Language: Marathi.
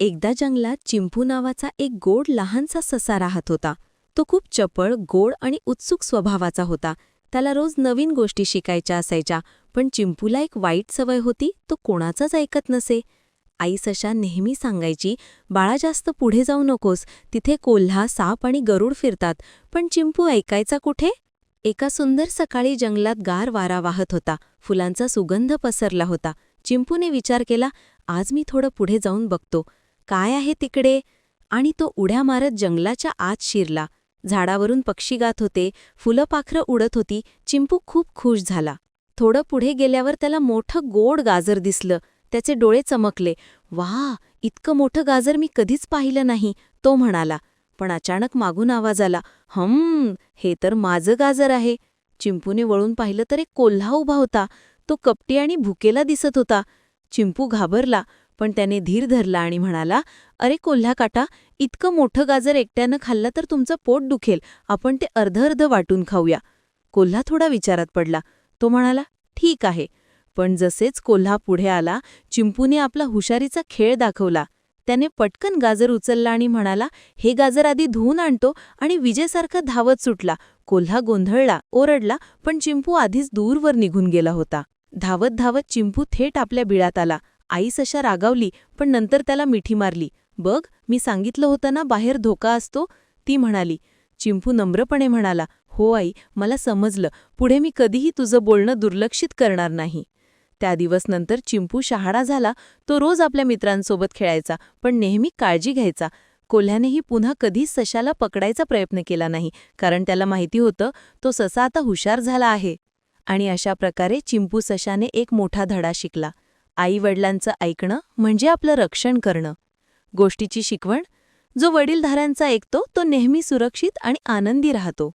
एकदा जंगलात चिंपू नावाचा एक गोड लहानसा ससा राहत होता. तो खूप चपळ गोड आणि उत्सुक स्वभावाचा होता. त्याला रोज नवीन गोष्टी शिकायच्या असायच्या पण चिंपूला एक वाईट सवय होती तो कोणाचाच ऐकत नसे. आई सशा नेहमी सांगायची बाळा जास्त पुढे जाऊ नकोस. तिथे कोल्हा साप आणि गरुड फिरतात. पण चिंपू ऐकायचा कुठे? एका सुंदर सकाळी जंगलात गार वारा वाहत होता. फुलांचा सुगंध पसरला होता. चिंपूने विचार केला आज मी थोडं पुढे जाऊन बघतो. काय आहे तिकडे? आणि तो उड्या मारत जंगलाच्या आत शिरला. झाडावरून पक्षी गात होते. फुलं पाखरं उडत होती. चिंपू खूप खुश झाला. थोडं पुढे गेल्यावर त्याला मोठं गोड गाजर दिसलं. त्याचे डोळे चमकले. वा इतकं मोठं गाजर मी कधीच पाहिलं नाही तो म्हणाला. पण अचानक मागून आवाज आला. हम्म! हे तर माझं गाजर आहे. चिंपूने वळून पाहिलं तर एक कोल्हा उभा होता. तो कपटी आणि भुकेला दिसत होता. चिंपू घाबरला. पण त्याने धीर धरला आणि म्हणाला अरे कोल्हा काटा इतकं मोठं गाजर एकट्यानं खाल्लं तर तुमचं पोट दुखेल. आपण ते अर्ध अर्ध वाटून खाऊया. कोल्हा थोडा विचारात पडला. तो म्हणाला ठीक आहे. पण जसेच कोल्हा पुढे आला चिंपूने आपला हुशारीचा खेळ दाखवला. त्याने पटकन गाजर उचलला आणि म्हणाला हे गाजर आधी धुवून आणतो आणि विजेसारखा धावत सुटला. कोल्हा गोंधळला ओरडला पण चिंपू आधीच दूरवर निघून गेला होता. धावत धावत चिंपू थेट आपल्या बिळात आला. आई सशा रागावली पण नंतर त्याला मिठी मारली. बघ मी सांगितलं होतं ना बाहेर धोका असतो. ती म्हणाली चिंपू नम्रपणे म्हणाला हो आई मला समजलं. पुढे मी कधीही तुझं बोलणं दुर्लक्षित करणार नाही. त्या दिवस नंतर चिंपू शहाडा झाला. तो रोज आपल्या मित्रांसोबत खेळायचा पण नेहमी काळजी घ्यायचा. कोल्ह्यानेही पुन्हा कधीच सशाला पकडायचा प्रयत्न केला नाही कारण त्याला माहिती होतं तो ससा आता हुशार झाला आहे. आणि अशा प्रकारे चिंपू सशाने एक मोठा धडा शिकला. आईवडिलांचं ऐकणं म्हणजे आपलं रक्षण करणं. गोष्टीची शिकवण जो वडीलधाऱ्यांचा ऐकतो तो नेहमी सुरक्षित आणि आनंदी राहतो.